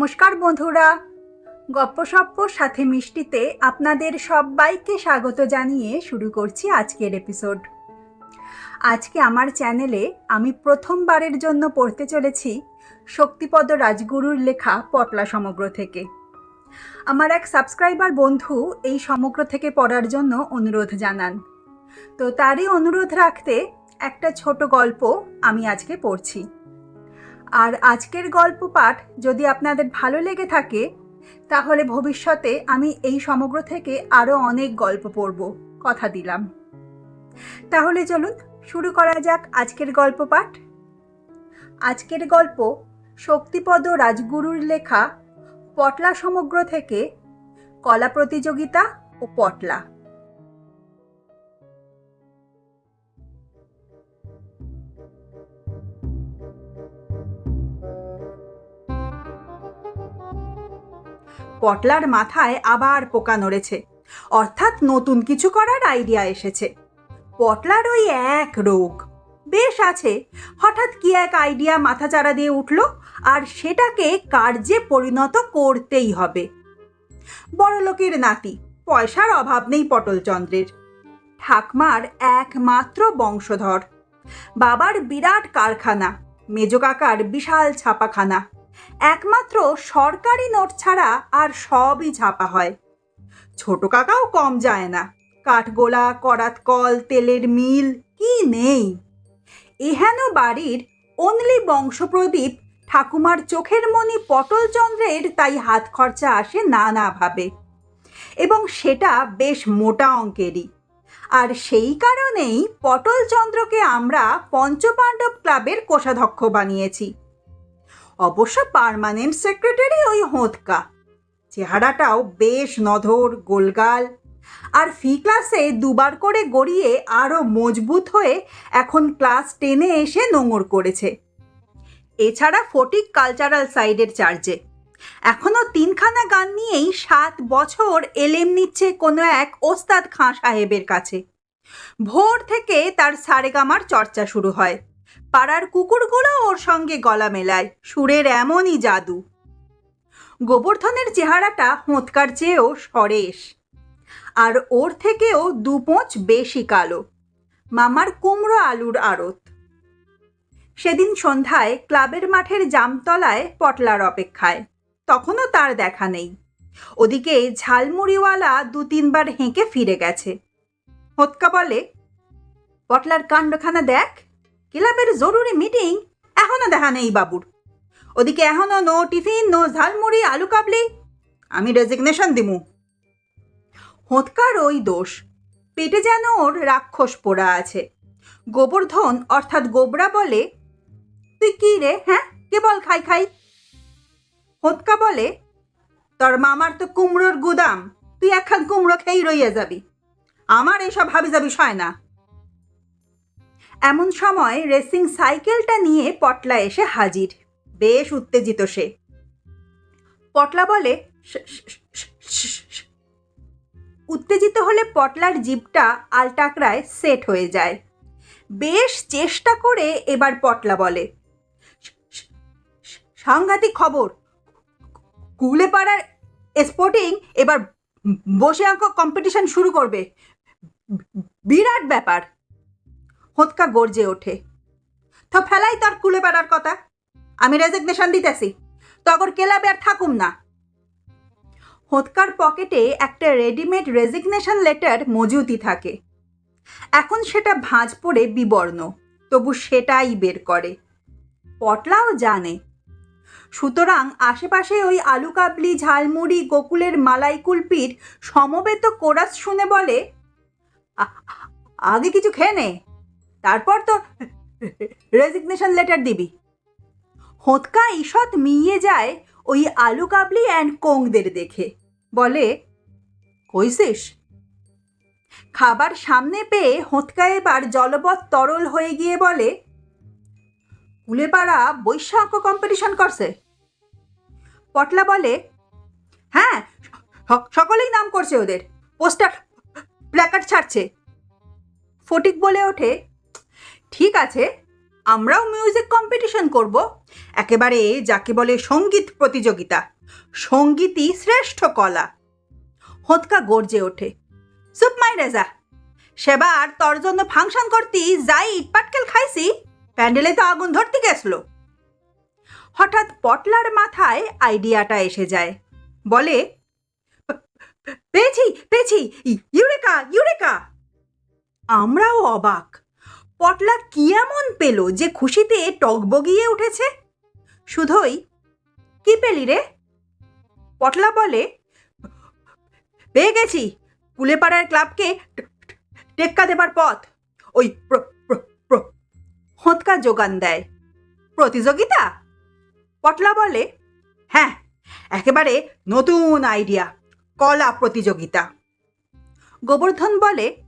নমস্কার বন্ধুরা। গপ্পসপ্পর সাথে মিষ্টিতে আপনাদের সবাইকে স্বাগত জানিয়ে শুরু করছি আজকের এপিসোড আজকে আমার চ্যানেলে আমি প্রথমবারের জন্য পড়তে চলেছি শক্তিপদ রাজগুরুর লেখা পটলা সমগ্র থেকে। আমার এক সাবস্ক্রাইবার বন্ধু এই সমগ্র থেকে পড়ার জন্য অনুরোধ জানান। তো তারই অনুরোধ রাখতে একটা ছোট গল্প আমি আজকে পড়ছি। আর আজকের গল্প পাঠ যদি আপনাদের ভালো লেগে থাকে, তাহলে ভবিষ্যতে আমি এই সমগ্র থেকে আরও অনেক গল্প পড়ব, কথা দিলাম। তাহলে চলুন শুরু করা যাক আজকের গল্প পাঠ। আজকের গল্প শক্তিপদ রাজগুরুর লেখা, পটলা সমগ্র থেকে কলা প্রতিযোগিতা ও পটলা। পটলার মাথায় আবার পোকা নড়েছে। অর্থাৎ নতুন কিছু করার আইডিয়া এসেছে। পটলার ওই এক রোগ। বেশ আছে, হঠাৎ কি এক আইডিয়া মাথাচাড়া দিয়ে উঠল আর সেটাকে কার্যে পরিণত করতেই হবে। বড়লোকের নাতি, পয়সার অভাব নেই পটলচন্দ্রের। ঠাকমার একমাত্র বংশধর। বাবার বিরাট কারখানা, মেজ কাকার বিশাল ছাপাখানা। একমাত্র সরকারি নোট ছাড়া আর সবই ছাপা হয়। ছোট কাকাও কম যায় না। কাঠগোলা, করাত কল, তেলের মিল, কি নেই? এহেন বাড়ির অনলি বংশপ্রদীপ ঠাকুমার চোখের মনি পটলচন্দ্রের তাই হাত খরচা আসে নানাভাবে এবং সেটা বেশ মোটা অঙ্কেরই। আর সেই কারণেই পটলচন্দ্রকে আমরা পঞ্চপাণ্ডব ক্লাবের কোষাধ্যক্ষ বানিয়েছি। অবশ্য পারমানেন্ট সেক্রেটারি ওই হোঁতকা চেহারাটাও বেশ নধর, গোলগাল। আর ফি ক্লাসে দুবার করে গড়িয়ে আরও মজবুত হয়ে এখন ক্লাস টেনে এসে নোংর করেছে। এছাড়া ফটিক কালচারাল সাইডের চার্জে। এখনও তিনখানা গান নিয়েই সাত বছর এলেম নিচ্ছে কোনো এক ওস্তাদ খাঁ সাহেবের কাছে। ভোর থেকে তার সারেগামার চর্চা শুরু হয়। পাড়ার কুকুরগুলো ওর সঙ্গে গলা মেলায়। সুরের এমনই জাদু। গোবর্ধনের চেহারাটা হোঁতকার চেয়েও সরেশ। আর ওর থেকেও দুপোঁচ বেশি কালো। মামার কুমড়ো আলুর আড়ত। সেদিন সন্ধ্যায় ক্লাবের মাঠের জামতলায় পটলার অপেক্ষায়। তখনও তার দেখা নেই। ওদিকে ঝালমুড়িওয়ালা দু তিনবার হেঁকে ফিরে গেছে। হোৎকা বলে, পটলার কাণ্ডখানা দেখ। ক্লাবের জরুরি মিটিং এখনও দেখা নেই বাবুর। ওদিকে এখনও নো টিফিন নো ঝালমুড়ি, আলু কাবলি। আমি রেজিগনেশন দিমু। হোঁতকার ওই দোষ। পেটে যেন ওর রাক্ষস পোড়া আছে। গোবর্ধন, অর্থাৎ গোবরা বলে, তুই কি রে হ্যাঁ? কেবল খাই খাই? হোঁতকা বলে, তোর মামার তো কুমড়োর গুদাম। তুই একখান কুমড়ো খেয়েই রইয়া যাবি। আমার এসব হাবি যাবি হয় না। এমন সময় রেসিং সাইকেলটা নিয়ে পটলা এসে হাজির। বেশ উত্তেজিত সে। পটলা বলে উত্তেজিত হলে পটলার জিপটা আলটাকরায় সেট হয়ে যায়। বেশ চেষ্টা করে এবার পটলা বলে, "শ- শ- শ- সাংঘাতিক খবর। কুলে পাড়ার স্পোর্টিং এবার বসে আঁকা কম্পিটিশন শুরু করবে। বিরাট ব্যাপার। হোঁতকা গর্জে ওঠে। তো ফেলাই তার কুলে বেড়ার কথা। আমি রেজিগনেশন দিতেছি। তখন ক্লাবে আর থাকুম না। হোঁতকার পকেটে একটা রেডিমেড রেজিগনেশন লেটার মজুতি থাকে। এখন সেটা ভাঁজ পড়ে বিবর্ণ। তবু সেটাই বের করে। পটলাও জানে। সুতরাং আশেপাশে ওই আলু কাবলি ঝালমুড়ি, গোকুলের মালাই কুলপির সমবেত কোরাস শুনে বলে আগে কিছু খেয়ে নে। তারপর তো রেজিগনেশন লেটার দিবি। হোঁতকা ঈষৎ মিইয়ে যায় ওই আলু কাবলি অ্যান্ড কোংদের দেখে। বলে কইসিস খাবার সামনে পেয়ে হোঁতকা এবার জলবৎ তরল হয়ে গিয়ে বলে, কুলেপাড়া বৈশাখ কম্পিটিশন করছে। পটলা বলে হ্যাঁ সকলেই নাম করছে ওদের। পোস্টার, প্ল্যাকার্ড ছাড়ছে। ফটিক বলে ওঠে ঠিক আছে, আমরাও মিউজিক কম্পিটিশন করব। একেবারে যাকে বলে সংগীত প্রতিযোগিতা, সঙ্গীতই শ্রেষ্ঠ কলা। হোঁতকা গর্জে ওঠে। সুপ মাই রেজা। সেবার তোর জন্য ফাংশন করতি যাই ইটপাটকেল খাইছি, প্যান্ডেলে তো আগুন ধরতে গেছলো। হঠাৎ পটলার মাথায় আইডিয়াটা এসে যায়। বলে পেয়েছি পেয়েছি, ইউরেকা ইউরেকা! আমরাও অবাক। পটলা কি এমন পেল যে খুশিতে টকবগিয়ে উঠেছে? শুধুই কি পেলি রে? পটলা বলে, পেয়ে গেছি। কুলেপাড়ার ক্লাবকে টেক্কা দেবার পথ। ওই হোঁতকা যোগান দেয়। প্রতিযোগিতা? পটলা বলে হ্যাঁ একেবারে নতুন আইডিয়া। কলা প্রতিযোগিতা। গোবর্ধন বলে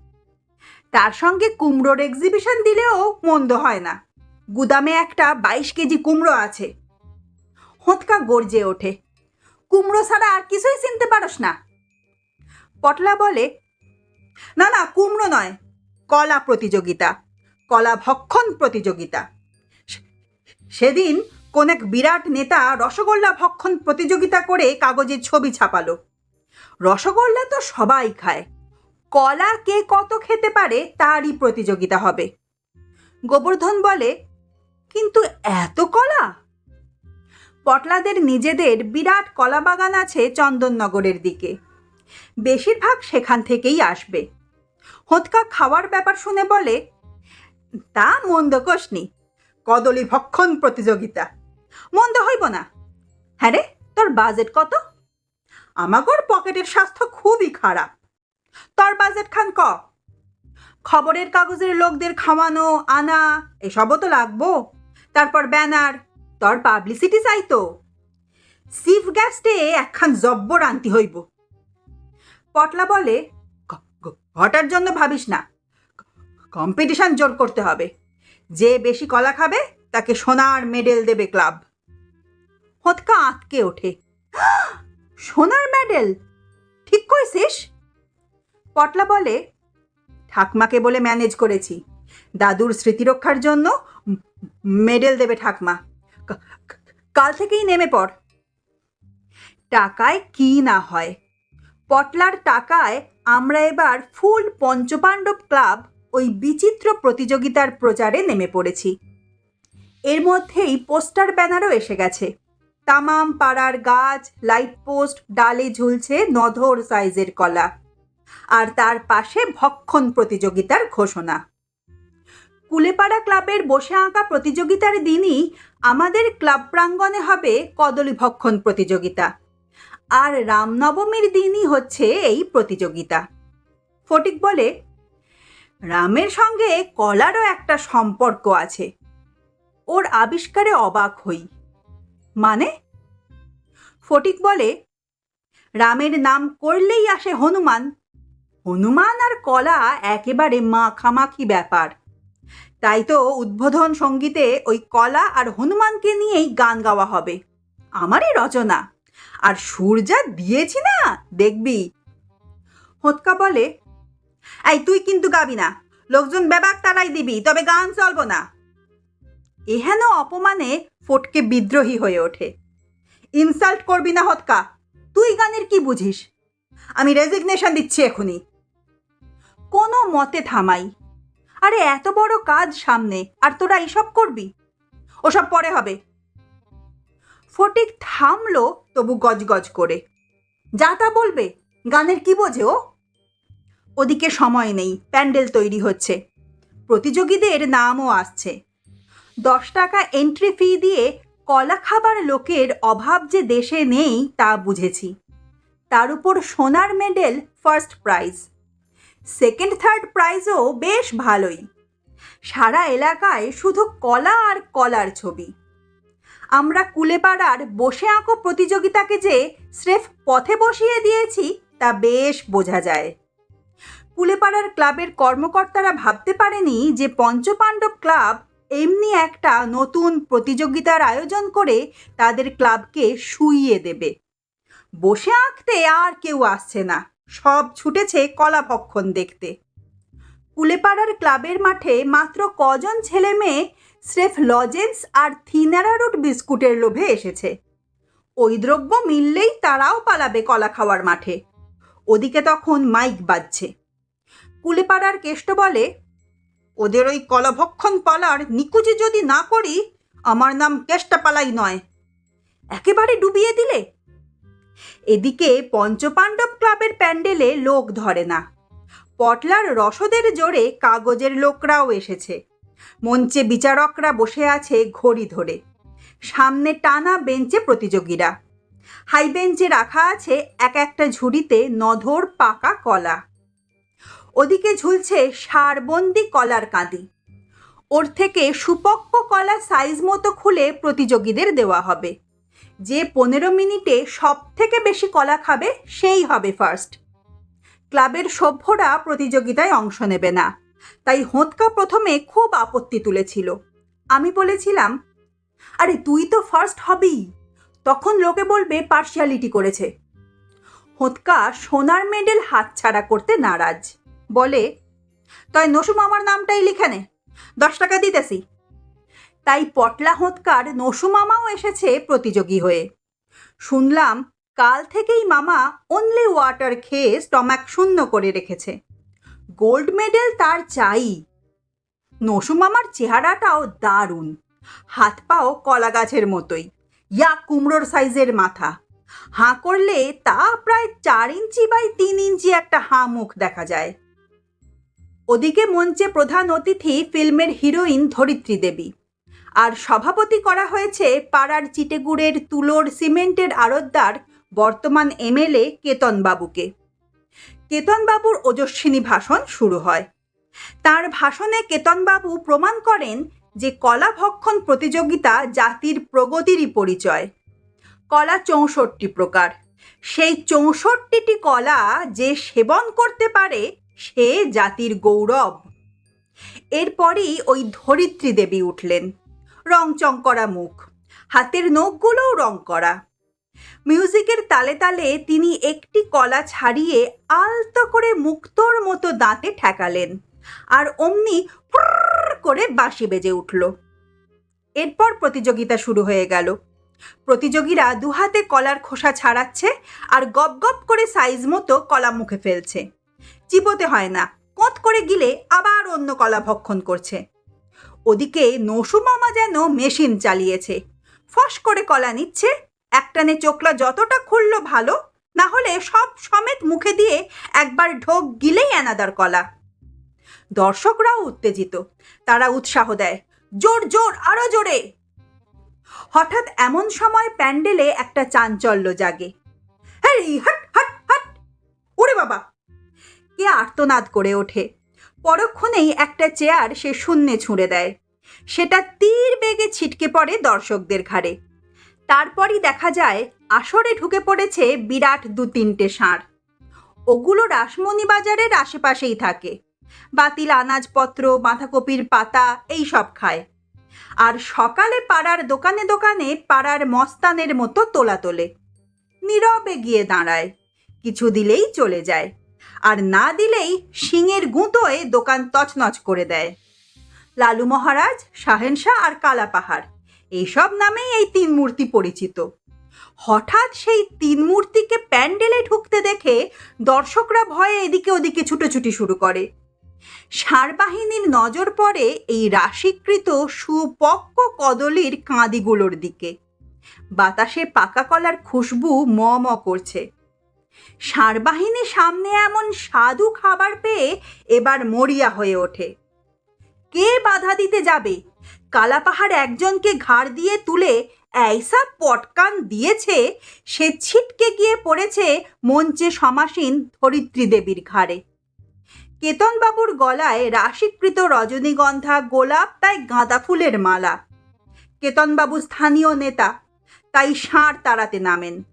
তার সঙ্গে কুমড়োর এক্সিবিশন দিলেও মন্দ হয় না। গুদামে একটা বাইশ কেজি কুমড়ো আছে। হোঁতকা গর্জে ওঠে। কুমড়ো ছাড়া আর কিছুই চিনতে পারস না। পটলা বলে, না না, কুমড়ো নয়, কলা প্রতিযোগিতা, কলা ভক্ষণ প্রতিযোগিতা। সেদিন কোন এক বিরাট নেতা রসগোল্লা ভক্ষণ প্রতিযোগিতা করে কাগজের ছবি ছাপালো। রসগোল্লা তো সবাই খায়। কলা কে কত খেতে পারে তারই প্রতিযোগিতা হবে। গোবর্ধন বলে, কিন্তু এত কলা? পটলাদের নিজেদের বিরাট কলা বাগান আছে চন্দননগরের দিকে। বেশিরভাগ সেখান থেকেই আসবে। হোঁতকা খাওয়ার ব্যাপার শুনে বলে, তা মন্দ কোসনি কদলি ভক্ষণ প্রতিযোগিতা। মন্দ হইব না। হ্যাঁ রে, তোর বাজেট কত? আমাগর পকেটের স্বাস্থ্য খুবই খারাপ। তোর বাজেট খান ক। খবরের কাগজের লোকদের খাওয়ানো, আনা, এসবও তো লাগবো। তারপর ব্যানার, তোর পাবলিসিটি চাই তো। সিফ গ্যাসটে একখান জব্বর আনতি হইব। পটলা বলে "গ- গ- ঘটার জন্য ভাবিস না। কম্পিটিশন জোর করতে হবে। যে বেশি কলা খাবে, তাকে সোনার মেডেল দেবে ক্লাব হোঁতকা আঁতকে ওঠে। সোনার মেডেল ঠিক কইছিস? পটলা বলে, ঠাকমাকে বলে ম্যানেজ করেছি। দাদুর স্মৃতিরক্ষার জন্য মেডেল দেবে ঠাকমা। কাল থেকেই নেমে পড়। টাকায় কি না হয়। পটলার টাকায় আমরা এবার ফুল পঞ্চপাণ্ডব ক্লাব ওই বিচিত্র প্রতিযোগিতার প্রচারে নেমে পড়েছি। এর মধ্যেই পোস্টার ব্যানারও এসে গেছে। তামাম পাড়ার গাছ, লাইট পোস্ট, ডালে ঝুলছে নধর সাইজের কলা। আর তার পাশে ভক্ষণ প্রতিযোগিতার ঘোষণা। কুলেপাড়া ক্লাবের বসে আঁকা প্রতিযোগিতার দিনই আমাদের ক্লাব প্রাঙ্গণে হবে কদলী ভক্ষণ প্রতিযোগিতা। আর রামনবমীর দিনই হচ্ছে এই প্রতিযোগিতা। ফটিক বলে, রামের সঙ্গে কলারও একটা সম্পর্ক আছে। ওর আবিষ্কারে অবাক হই। মানে? ফটিক বলে, রামের নাম করলেই আসে হনুমান হনুমান আর কলা একেবারে মাখামাখি ব্যাপার। তাই তো উদ্বোধন সঙ্গীতে ওই কলা আর হনুমানকে নিয়েই গান গাওয়া হবে। আমারই রচনা। আর সুর যা দিয়েছি না, দেখবি? হোৎকা বলে, এই, তুই কিন্তু গাবি না। লোকজন ব্যাবাক তারাই দিবি, তবে গান চলবো না। এহেন অপমানে ফটকে বিদ্রোহী হয়ে ওঠে। ইনসাল্ট করবি না হৎকা তুই গানের কি বুঝিস? আমি রেজিগনেশন দিচ্ছি এখনই কোনো মতে থামাই। আরে, এত বড় কাজ সামনে, আর তোরা এইসব করবি? ওসব পরে হবে। ফটিক থামলো, তবু গজগজ করে। যা তা বলবে, গানের কি বোঝে ও? ওদিকে সময় নেই, প্যান্ডেল তৈরি হচ্ছে। প্রতিযোগীদের নামও আসছে। দশ টাকা এন্ট্রি ফি দিয়ে কলা খাবার লোকের অভাব যে দেশে নেই, তা বুঝেছি। তার উপর সোনার medal first prize. Second third প্রাইজও বেশ ভালোই। সারা এলাকায় শুধু কলা আর কলার ছবি। আমরা কুলেপাড়ার বসে আঁকো প্রতিযোগিতাকে যে স্রেফ পথে বসিয়ে দিয়েছি, তা বেশ বোঝা যায়। কুলেপাড়ার ক্লাবের কর্মকর্তারা ভাবতে পারেনি যে পঞ্চপাণ্ডব ক্লাব এমনি একটা নতুন প্রতিযোগিতার আয়োজন করে তাদের ক্লাবকে শুইয়ে দেবে। বসে আঁকতে আর কেউ আসছে না। সব ছুটেছে কলা ভক্ষণ দেখতে। কুলেপাড়ার ক্লাবের মাঠে মাত্র কজন ছেলে মেয়ে স্রেফ লজেন্স আর থিনারারুট বিস্কুটের লোভে এসেছে। ওই দ্রব্য মিললেই তারাও পালাবে কলা খাওয়ার মাঠে। ওদিকে তখন মাইক বাজছে। কুলেপাড়ার কেষ্ট বলে, ওদের ওই কলাভক্ষণ পালার নিকুচি যদি না করি, আমার নাম কেষ্টাপালাই নয়। একেবারে ডুবিয়ে দিলে এদিকে পঞ্চপাণ্ডব ক্লাবের প্যান্ডেলে লোক ধরে না। পটলার রসদের জোরে কাগজের লোকরাও এসেছে। মঞ্চে বিচারকরা বসে আছে ঘড়ি ধরে। সামনে টানা বেঞ্চে প্রতিযোগীরা। হাই বেঞ্চে রাখা আছে এক একটা ঝুড়িতে নধর পাকা কলা। ওদিকে ঝুলছে সারবন্দি কলার কাঁদি। ওর থেকে সুপক্ক কলা সাইজ মতো খুলে প্রতিযোগীদের দেওয়া হবে। যে পনেরো মিনিটে সব থেকে বেশি কলা খাবে, সেই হবে ফার্স্ট ক্লাবের সভ্যরা প্রতিযোগিতায় অংশ নেবে না। তাই হোঁতকা প্রথমে খুব আপত্তি তুলেছিল। আমি বলেছিলাম, আরে তুই তো ফার্স্ট হবেই তখন লোকে বলবে পার্শিয়ালিটি করেছে। হোঁতকা সোনার মেডেল হাতছাড়া করতে নারাজ। বলে, তাই নসুম আমার নামটাই লিখে নে। দশ টাকা দিতেছি। তাই পটলা হোঁতকার নসু মামাও এসেছে প্রতিযোগী হয়ে। শুনলাম কাল থেকেই মামা অনলি ওয়াটার খেয়ে স্টমাক শূন্য করে রেখেছে। গোল্ড মেডেল তার চাই। নসু মামার চেহারাটাও দারুণ। হাত পাও কলা গাছের মতোই। ইয়া কুমড়োর সাইজের মাথা। হাঁ করলে তা প্রায় চার ইঞ্চি বাই তিন ইঞ্চি একটা হাঁ মুখ দেখা যায়। ওদিকে মঞ্চে প্রধান অতিথি ফিল্মের হিরোইন ধরিত্রী দেবী। আর সভাপতি করা হয়েছে পাড়ার চিটেগুড়ের তুলোর সিমেন্টের আড়তদার বর্তমান এমএলএ কেতন বাবুকে কেতনবাবুর ওজস্বিনী ভাষণ শুরু হয়। তার ভাষণে কেতনবাবু প্রমাণ করেন যে কলা ভক্ষণ প্রতিযোগিতা জাতির প্রগতিরই পরিচয়। কলা চৌষট্টি প্রকার। সেই চৌষট্টিটি কলা যে সেবন করতে পারে, সে জাতির গৌরব। এরপরই ওই ধরিত্রী দেবী উঠলেন। রংচং করা মুখ। হাতের নখগুলোও রং করা। মিউজিকের তালে তালে তিনি একটি কলা ছাড়িয়ে আলতো করে মুক্তোর মতো দাঁতে ঠেকালেন আর অমনি করে বাঁশি বেজে উঠল। এরপর প্রতিযোগিতা শুরু হয়ে গেল। প্রতিযোগীরা দুহাতে কলার খোসা ছাড়াচ্ছে আর গপ গপ করে সাইজ মতো কলা মুখে ফেলছে। চিবোতে হয় না, কোঁত করে গিলে আবার অন্য কলা ভক্ষণ করছে। ওদিকে নসু মামা যেন মেশিন চালিয়েছে। ফস করে কলা নিচ্ছে, একটানে চোখলা যতটা খুললো ভালো না হলে সব সমেত মুখে দিয়ে একবার ঢোক গিলেই এনাদার কলা। দর্শকরাও উত্তেজিত, তারা উৎসাহ দেয়, জোর জোর, আরও জোরে! হঠাৎ এমন সময় প্যান্ডেলে একটা চাঞ্চল্য জাগে। হ্যাঁ হাট হাট হাট! ওরে বাবা! কে আর্তনাদ করে ওঠে। পরক্ষণেই একটা চেয়ার সে শূন্যে ছুঁড়ে দেয়। সেটা তীর বেগে ছিটকে পড়ে দর্শকদের ঘাড়ে। তারপরই দেখা যায়, আসরে ঢুকে পড়েছে বিরাট দু তিনটে ষাঁড়। ওগুলো রাসমণি বাজারের আশেপাশেই থাকে। বাতিল আনাজপত্র, বাঁধাকপির পাতা, এই সব খায়। আর সকালে পাড়ার দোকানে দোকানে পাড়ার মস্তানের মতো তোলা তোলে। নীরবে গিয়ে দাঁড়ায়। কিছু দিলেই চলে যায়। আর না দিলেই শিঙের গুঁতোয় দোকান তছনছ করে দেয়। লালু মহারাজ শাহেনশাহ আর কালাপাহাড় এইসব নামেই এই তিন মূর্তি পরিচিত। হঠাৎ সেই তিন মূর্তিকে প্যান্ডেলে ঢুকতে দেখে দর্শকরা ভয়ে এদিকে ওদিকে ছুটোছুটি শুরু করে। সারবাহিনীর নজর পড়ে এই রাশিকৃত সুপক্ক কদলির কাঁদিগুলোর দিকে। বাতাসে পাকা কলার খুশবু ম ম করছে। ষাঁড় বাহিনী সামনে এমন সাধু খাবার পেয়ে এবার মরিয়া হয়ে ওঠে। কে বাধা দিতে যাবে? কালাপাহাড় একজনকে ঘাড় দিয়ে তুলে এইসা পটকান দিয়েছে, সে ছিটকে গিয়ে পড়েছে মঞ্চে সমাসীন ধরিত্রী দেবীর ঘাড়ে। কেতনবাবুর গলায় রাশিকৃত রজনীগন্ধা, গোলাপ, তাই গাঁদা ফুলের মালা। কেতনবাবু স্থানীয় নেতা, তাই ষাঁড় তাড়াতে নামেন।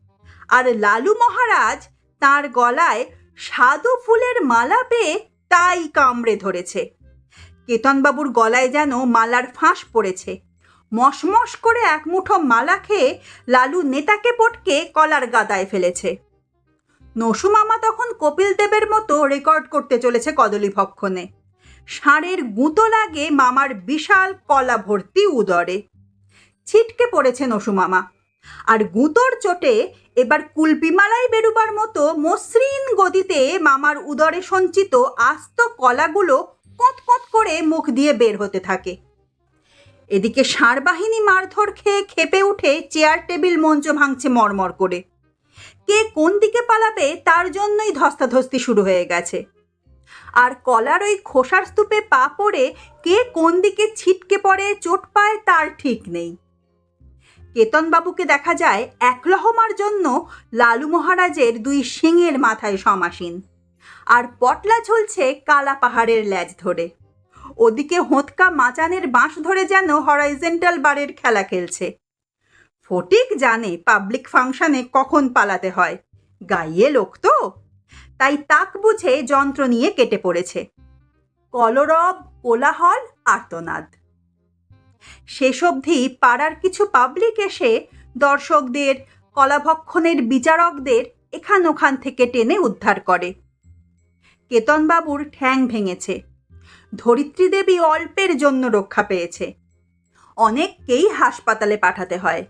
আর লালু মহারাজ তার গলায় সাদু ফুলের মালা পেয়ে তাই কামড়ে ধরেছে। কেতনবাবুর গলায় যেন মালার ফাঁস পড়েছে। মশমশ করে এক মুঠো মালা খেয়ে লালু নেতাকে পটকে কলার গাদায় ফেলেছে। নসু মামা তখন কপিল দেবের মতো রেকর্ড করতে চলেছে কদলী ভক্ষণে। ষাঁড়ের গুঁতো লাগে মামার বিশাল কলা ভর্তি উদরে। ছিটকে পড়েছে নসু মামা। আর গুঁতোর চোটে এবার কুলপিমালাই বেরুবার মতো মসৃণ গদিতে মামার উদরে সঞ্চিত আস্ত কলাগুলো কতকত করে মুখ দিয়ে বের হতে থাকে। এদিকে ষাঁড় বাহিনী মারধর খেয়ে খেপে উঠে চেয়ার টেবিল মঞ্চ ভাঙছে মরমর করে। কে কোন দিকে পালাবে তার জন্যই ধস্তাধস্তি শুরু হয়ে গেছে। আর কলার ওই খোসার স্তূপে পা পড়ে কে কোন দিকে ছিটকে পড়ে চোট পায় তার ঠিক নেই। কেতনবাবুকে দেখা যায় একলহমার জন্য লালু মহারাজের দুই শিঙের মাথায় সমাসীন। আর পটলা ঝুলছে কালা পাহাড়ের ল্যাজ ধরে। ওদিকে হোঁতকা মাচানের বাঁশ ধরে যেন হরাইজেন্টাল বারের খেলা খেলছে। ফটিক জানে পাবলিক ফাংশনে কখন পালাতে হয়। গাইয়ে লোক তো। তাই তাক বুঝে যন্ত্র নিয়ে কেটে পড়েছে। কলরব, কোলাহল, আর্তনাদ। শেষ অবধি পাড়ার কিছু পাবলিক এসে দর্শকদের, কলাভক্ষণের বিচারকদের এখান ওখান থেকে টেনে উদ্ধার করে। কেতনবাবুর ঠ্যাং ভেঙেছে। ধরিত্রী দেবী অল্পের জন্য রক্ষা পেয়েছে। অনেককেই হাসপাতালে পাঠাতে হয়।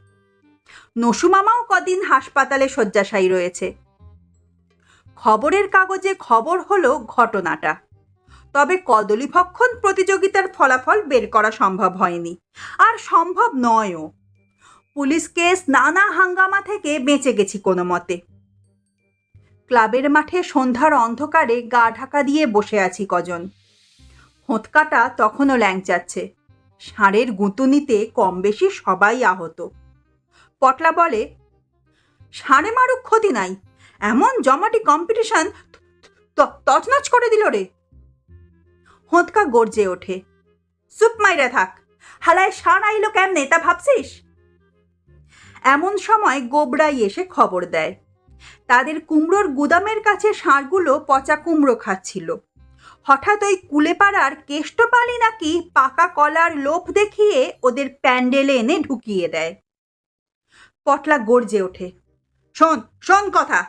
নসুমামাও কদিন হাসপাতালে শয্যাশায়ী রয়েছে। খবরের কাগজে খবর হলো ঘটনাটা। তবে কদলীভক্ষণ প্রতিযোগিতার ফলাফল বের করা সম্ভব হয়নি। আর সম্ভব নয়ও। পুলিশ কেস নানা হাঙ্গামা থেকে বেঁচে গেছি কোনো মতে। ক্লাবের মাঠে সন্ধ্যার অন্ধকারে গা ঢাকা দিয়ে বসে আছি কজন। হোঁতকাটা তখনও ল্যাংচাচ্ছে ষাঁড়ের গুঁতুনিতে কম বেশি সবাই আহত। পটলা বলে, ষাঁড়ে মারুক ক্ষতি নাই। এমন জমাটি কম্পিটিশন তছনছ করে দিল রে। হোঁতকা গর্জে ওঠে। সুপ মাইরা থাক, হালায় ষাঁড় আইলো কেমনে তা ভাবছিস? এমন সময় গোবরাই এসে খবর দেয়। তাদের কুমড়োর গুদামের কাছে ষাঁড়গুলো পচা কুমড়ো খাচ্ছিল। হঠাৎ ওই কুলেপাড়ার কেষ্টপালি নাকি পাকা কলার লোভ দেখিয়ে ওদের প্যান্ডেলে এনে ঢুকিয়ে দেয়। পটলা গর্জে ওঠে, শোন শোন কথা।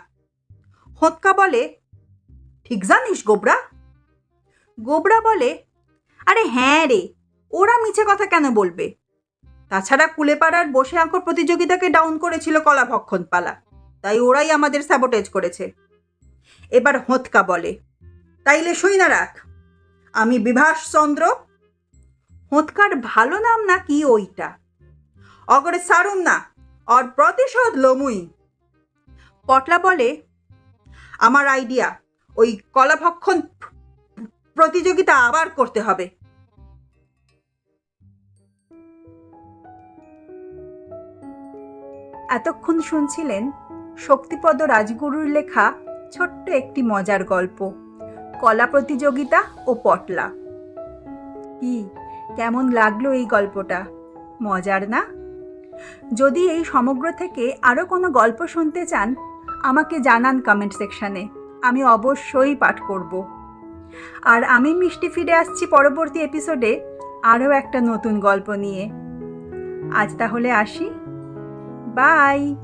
হোঁতকা বলে, ঠিক জানিস গোবরা গোবরা বলে, আরে হ্যাঁ রে, ওরা মিছে কথা কেন বলবে? তাছাড়া কুলেপাড়ার বসে আঁকর প্রতিযোগিতাকে ডাউন করেছিল কলা ভক্ষণ পালা তাই ওরাই আমাদের স্যাবোটেজ করেছে। এবার হোঁতকা বলে, তাইলে শুই না রাখ, আমি বিভাস চন্দ্র। হোঁতকার ভালো নাম নাকি ওইটা? অগরে সারুম না অর প্রতিশোধ লমুই। পটলা বলে, আমার আইডিয়া ওই কলাভক্ষণ প্রতিযোগিতা আবার করতে হবে। এতক্ষণ শুনছিলেন শক্তিপদ রাজগুরুর লেখা ছোট্ট একটি মজার গল্প, কলা প্রতিযোগিতা ও পটলা। কি, কেমন লাগল এই গল্পটা? মজার না? যদি এই সমগ্র থেকে আরও কোনো গল্প শুনতে চান, আমাকে জানান কমেন্ট সেকশানে। আমি অবশ্যই পাঠ করব। আর আমি মিষ্টি ফিরে আসছি পরবর্তী এপিসোডে আরও একটা নতুন গল্প নিয়ে। আজ তাহলে আসি। বাই